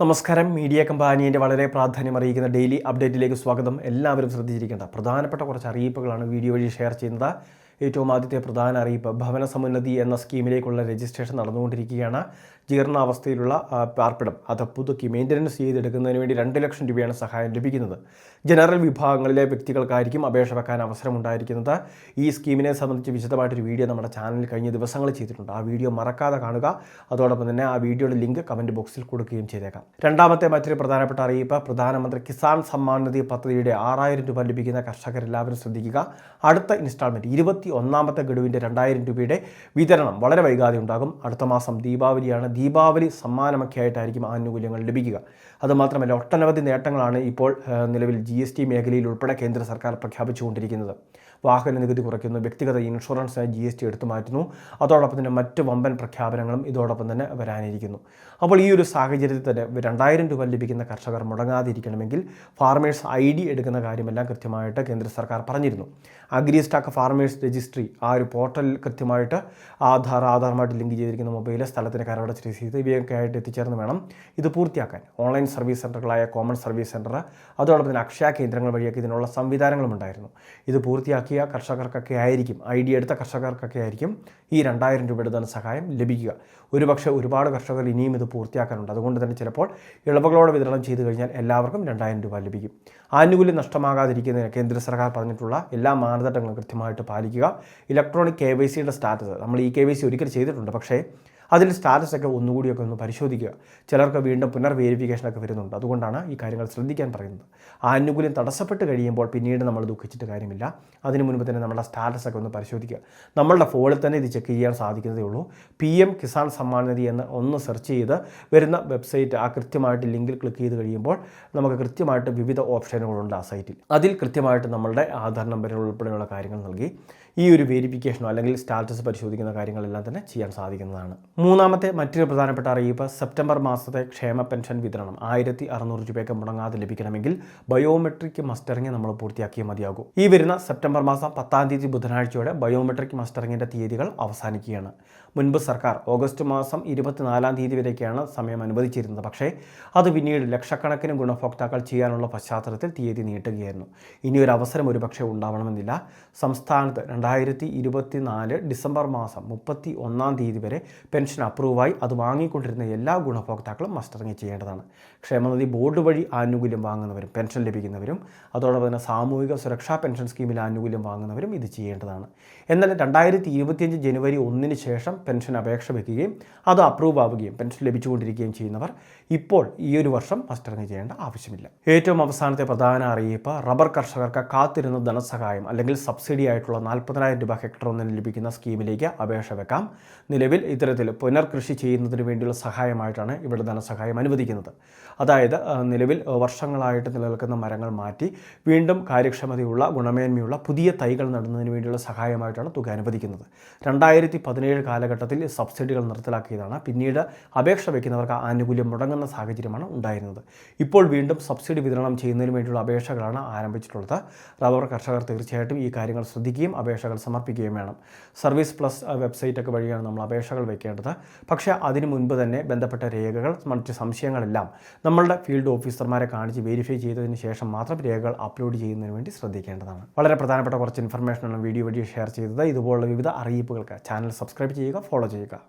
നമസ്കാരം. മീഡിയ കമ്പാനിയുടെ വളരെ പ്രാധാന്യം അറിയിക്കുന്ന ഡെയിലി അപ്ഡേറ്റിലേക്ക് സ്വാഗതം. എല്ലാവരും ശ്രദ്ധിച്ചിരിക്കേണ്ട പ്രധാനപ്പെട്ട കുറച്ച് അറിയിപ്പുകളാണ് വീഡിയോ വഴി ഷെയർ ചെയ്യുന്നത്. ഏറ്റവും ആദ്യത്തെ പ്രധാന അറിയിപ്പ് ഭവന സമുന്നതി എന്ന സ്കീമിലേക്കുള്ള രജിസ്ട്രേഷൻ നടന്നുകൊണ്ടിരിക്കുകയാണ്. ജീർണാവസ്ഥയിലുള്ള പാർപ്പിടം അത് പുതുക്കി മെയിന്റനൻസ് ചെയ്തെടുക്കുന്നതിന് വേണ്ടി രണ്ട് ലക്ഷം രൂപയാണ് സഹായം ലഭിക്കുന്നത്. ജനറൽ വിഭാഗങ്ങളിലെ വ്യക്തികൾക്കായിരിക്കും അപേക്ഷ വെക്കാൻ അവസരമുണ്ടായിരിക്കുന്നത്. ഈ സ്കീമിനെ സംബന്ധിച്ച് വിശദമായിട്ടൊരു വീഡിയോ നമ്മുടെ ചാനലിൽ കഴിഞ്ഞ ദിവസങ്ങൾ ചെയ്തിട്ടുണ്ട്. ആ വീഡിയോ മറക്കാതെ കാണുക. അതോടൊപ്പം തന്നെ ആ വീഡിയോയുടെ ലിങ്ക് കമന്റ് ബോക്സിൽ കൊടുക്കുകയും ചെയ്തേക്കാം. രണ്ടാമത്തെ മറ്റൊരു പ്രധാനപ്പെട്ട അറിയിപ്പ് പ്രധാനമന്ത്രി കിസാൻ സമ്മാൻ നിധി പദ്ധതിയുടെ ആറായിരം രൂപ ലഭിക്കുന്ന കർഷകരെല്ലാവരും ശ്രദ്ധിക്കുക. അടുത്ത ഇൻസ്റ്റാൾമെന്റ് ഇരുപത്തി ഒന്നാമത്തെ ഗഡുവിന്റെ രണ്ടായിരം രൂപയുടെ വിതരണം. വളരെ വൈകാതെ ഉണ്ടാകും. അടുത്ത മാസം ദീപാവലിയാണ് ദീപാവലി സമ്മാനമൊക്കെയായിട്ടായിരിക്കും ആനുകൂല്യങ്ങൾ ലഭിക്കുക. അതുമാത്രമല്ല ഒട്ടനവധി നേട്ടങ്ങളാണ് ഇപ്പോൾ നിലവിൽ ജി മേഖലയിൽ ഉൾപ്പെടെ കേന്ദ്ര സർക്കാർ പ്രഖ്യാപിച്ചുകൊണ്ടിരിക്കുന്നത്. വാഹന നികുതി കുറയ്ക്കുന്നു. വ്യക്തിഗത ഇൻഷുറൻസ് ജി എസ് ടി എടുത്തു മാറ്റുന്നു. അതോടൊപ്പം തന്നെ മറ്റ് വമ്പൻ പ്രഖ്യാപനങ്ങളും ഇതോടൊപ്പം തന്നെ വരാനിരിക്കുന്നു. അപ്പോൾ ഈ ഒരു സാഹചര്യത്തിൽ തന്നെ രണ്ടായിരം രൂപ ലഭിക്കുന്ന കർഷകർ മുടങ്ങാതിരിക്കണമെങ്കിൽ ഫാർമേഴ്സ് ഐ ഡി എടുക്കുന്ന കാര്യമെല്ലാം കൃത്യമായിട്ട് കേന്ദ്ര സർക്കാർ പറഞ്ഞിരുന്നു. അഗ്രി സ്റ്റാക്ക് ഫാർമേഴ്സ് രജിസ്ട്രി ആ ഒരു പോർട്ടലിൽ കൃത്യമായിട്ട് ആധാർ ആധാറുമായിട്ട് ലിങ്ക് ചെയ്തിരിക്കുന്ന മൊബൈൽ സ്ഥലത്തിന് കരവടച്ച രസീത് ഇവയൊക്കെ ആയിട്ട് എത്തിച്ചേർന്ന് വേണം ഇത് പൂർത്തിയാക്കാൻ. ഓൺലൈൻ സർവീസ് സെന്ററുകളായ കോമൺ സർവീസ് സെന്റർ അതോടൊപ്പം തന്നെ അക്ഷയ കേന്ദ്രങ്ങൾ വഴിയൊക്കെ ഇതിനുള്ള സംവിധാനങ്ങളുമുണ്ടായിരുന്നു. ഇത് ഇത് പൂർത്തിയാക്കിയ കർഷകർക്കൊക്കെ ആയിരിക്കും ഐ ഡി എടുത്ത കർഷകർക്കൊക്കെ ആയിരിക്കും ഈ രണ്ടായിരം രൂപയുടെ ധനസഹായം ലഭിക്കുക. ഒരുപക്ഷെ ഒരുപാട് കർഷകർ ഇനിയും ഇത് പൂർത്തിയാക്കാനുണ്ട്. അതുകൊണ്ട് തന്നെ ചിലപ്പോൾ ഇളവുകളോടെ വിതരണം ചെയ്തു കഴിഞ്ഞാൽ എല്ലാവർക്കും രണ്ടായിരം രൂപ ലഭിക്കും. ആനുകൂല്യം നഷ്ടമാകാതിരിക്കുന്നതിന് കേന്ദ്ര സർക്കാർ പറഞ്ഞിട്ടുള്ള എല്ലാ മാനദണ്ഡങ്ങളും കൃത്യമായിട്ട് പാലിക്കുക. ഇലക്ട്രോണിക് കെ വൈ സിയുടെ സ്റ്റാറ്റസ് നമ്മൾ ഈ കെ വൈ സി ഒരിക്കൽ ചെയ്തിട്ടുണ്ട്. പക്ഷേ അതിൽ സ്റ്റാറ്റസ് ഒക്കെ ഒന്നുകൂടിയൊക്കെ ഒന്ന് പരിശോധിക്കുക. ചിലർക്ക് വീണ്ടും പുനർ വേരിഫിക്കേഷനൊക്കെ വരുന്നുണ്ട്. അതുകൊണ്ടാണ് ഈ കാര്യങ്ങൾ ശ്രദ്ധിക്കാൻ പറയുന്നത്. ആനുകൂല്യം തടസ്സപ്പെട്ട് കഴിയുമ്പോൾ പിന്നീട് നമ്മൾ ദുഃഖിച്ചിട്ട് കാര്യമില്ല. അതിനു മുൻപ് തന്നെ നമ്മുടെ സ്റ്റാറ്റസൊക്കെ ഒന്ന് പരിശോധിക്കുക. നമ്മളുടെ ഫോണിൽ തന്നെ ഇത് ചെക്ക് ചെയ്യാൻ സാധിക്കുന്നതേ ഉള്ളൂ. പി എം കിസാൻ സമ്മാൻ നിധി എന്ന് ഒന്ന് സെർച്ച് ചെയ്ത് വരുന്ന വെബ്സൈറ്റ് ആ കൃത്യമായിട്ട് ലിങ്കിൽ ക്ലിക്ക് ചെയ്ത് കഴിയുമ്പോൾ നമുക്ക് കൃത്യമായിട്ട് വിവിധ ഓപ്ഷനുകളുണ്ട് ആ സൈറ്റിൽ അതിൽ കൃത്യമായിട്ട് നമ്മളുടെ ആധാർ നമ്പർ ഉൾപ്പെടെയുള്ള കാര്യങ്ങൾ നൽകി ഈ ഒരു വേരിഫിക്കേഷനോ അല്ലെങ്കിൽ സ്റ്റാറ്റസ് പരിശോധിക്കുന്ന കാര്യങ്ങളെല്ലാം തന്നെ ചെയ്യാൻ സാധിക്കുന്നതാണ്. മൂന്നാമത്തെ മറ്റൊരു പ്രധാനപ്പെട്ട അറിയിപ്പ് സെപ്റ്റംബർ മാസത്തെ ക്ഷേമ പെൻഷൻ വിതരണം. ആയിരത്തി അറുന്നൂറ് രൂപയ്ക്ക് മുടങ്ങാതെ ലഭിക്കണമെങ്കിൽ ബയോമെട്രിക് മസ്റ്ററിംഗ് നമ്മൾ പൂർത്തിയാക്കിയേ മതിയാകൂ. ഈ വരുന്ന സെപ്റ്റംബർ മാസം പത്താം തീയതി ബുധനാഴ്ചയോടെ ബയോമെട്രിക് മസ്റ്ററിങ്ങിന്റെ തീയതികൾ അവസാനിക്കുകയാണ്. മുൻപ് സർക്കാർ ഓഗസ്റ്റ് മാസം ഇരുപത്തിനാലാം തീയതി വരെയൊക്കെയാണ് സമയം അനുവദിച്ചിരുന്നത്. പക്ഷേ അത് പിന്നീട് ലക്ഷക്കണക്കിന് ഗുണഭോക്താക്കൾ ചെയ്യാനുള്ള പശ്ചാത്തലത്തിൽ തീയതി നീട്ടുകയായിരുന്നു. ഇനി ഒരു അവസരം ഒരുപക്ഷെ ഉണ്ടാവണമെന്നില്ല. സംസ്ഥാനത്ത് രണ്ടായിരത്തി ഡിസംബർ മാസം മുപ്പത്തി ഒന്നാം തീയതി വരെ പെൻഷൻ അപ്രൂവായി അത് വാങ്ങിക്കൊണ്ടിരുന്ന എല്ലാ ഗുണഭോക്താക്കളും മസ്റ്ററിങ് ചെയ്യേണ്ടതാണ്. ക്ഷേമനിധി ബോർഡ് വഴി ആനുകൂല്യം വാങ്ങുന്നവരും പെൻഷൻ ലഭിക്കുന്നവരും അതോടൊപ്പം തന്നെ സാമൂഹിക സുരക്ഷാ പെൻഷൻ സ്കീമിൽ ആനുകൂല്യം വാങ്ങുന്നവരും ഇത് ചെയ്യേണ്ടതാണ്. എന്നാൽ രണ്ടായിരത്തി ഇരുപത്തിയഞ്ച് ജനുവരി ഒന്നിന് ശേഷം പെൻഷൻ അപേക്ഷ വയ്ക്കുകയും അത് അപ്രൂവ് ആവുകയും പെൻഷൻ ലഭിച്ചുകൊണ്ടിരിക്കുകയും ചെയ്യുന്നവർ ഇപ്പോൾ ഈ ഒരു വർഷം മസ്റ്ററിങ് ചെയ്യേണ്ട ആവശ്യമില്ല. ഏറ്റവും അവസാനത്തെ പ്രധാന അറിയിപ്പ് റബ്ബർ കർഷകർക്ക് കാത്തിരുന്ന ധനസഹായം അല്ലെങ്കിൽ സബ്സിഡി ആയിട്ടുള്ള നാൽപ്പതിനായിരം രൂപ ഹെക്ടർ ഒന്നിന് ലഭിക്കുന്ന സ്കീമിലേക്ക് അപേക്ഷ വെക്കാം. നിലവിൽ ഇത്തരത്തിൽ പുനർകൃഷി ചെയ്യുന്നതിന് വേണ്ടിയുള്ള സഹായമായിട്ടാണ് ഇവിടെ ധനസഹായം അനുവദിക്കുന്നത്. അതായത് നിലവിൽ വർഷങ്ങളായിട്ട് നിലനിൽക്കുന്ന മരങ്ങൾ മാറ്റി വീണ്ടും കാര്യക്ഷമതയുള്ള ഗുണമേന്മയുള്ള പുതിയ തൈകൾ നടുന്നതിന് വേണ്ടിയുള്ള സഹായമായിട്ടാണ് തുക അനുവദിക്കുന്നത്. രണ്ടായിരത്തി പതിനേഴ് കാലഘട്ടത്തിൽ സബ്സിഡികൾ നിർത്തലാക്കിയതാണ്. പിന്നീട് അപേക്ഷ വയ്ക്കുന്നവർക്ക് ആനുകൂല്യം മുടങ്ങുന്ന സാഹചര്യമാണ് ഉണ്ടായിരുന്നത്. ഇപ്പോൾ വീണ്ടും സബ്സിഡി വിതരണം ചെയ്യുന്നതിന് വേണ്ടിയുള്ള അപേക്ഷകളാണ് ആരംഭിച്ചിട്ടുള്ളത്. റബ്ബർ കർഷകർ തീർച്ചയായിട്ടും ഈ കാര്യങ്ങൾ ശ്രദ്ധിക്കുകയും അപേക്ഷകൾ സമർപ്പിക്കുകയും വേണം. സർവീസ് പ്ലസ് വെബ്സൈറ്റൊക്കെ വഴിയാണ് നമ്മൾ അപേക്ഷകൾ വയ്ക്കേണ്ടത്. പക്ഷേ അതിനു മുൻപ് തന്നെ ബന്ധപ്പെട്ട രേഖകൾ മറ്റ് സംശയങ്ങളെല്ലാം നമ്മളുടെ ഫീൽഡ് ഓഫീസർമാരെ കാണിച്ച് വെരിഫൈ ചെയ്തതിന് ശേഷം മാത്രം രേഖകൾ അപ്ലോഡ് ചെയ്യുന്നതിന് വേണ്ടി ശ്രദ്ധിക്കേണ്ടതാണ്. വളരെ പ്രധാനപ്പെട്ട കുറച്ച് ഇൻഫർമേഷനാണ് വീഡിയോ വഴി ഷെയർ ചെയ്തത്. ഇതുപോലുള്ള വിവിധ അറിയിപ്പുകൾക്ക് ചാനൽ സബ്സ്ക്രൈബ് ചെയ്യുക ഫോളോ ചെയ്യുക.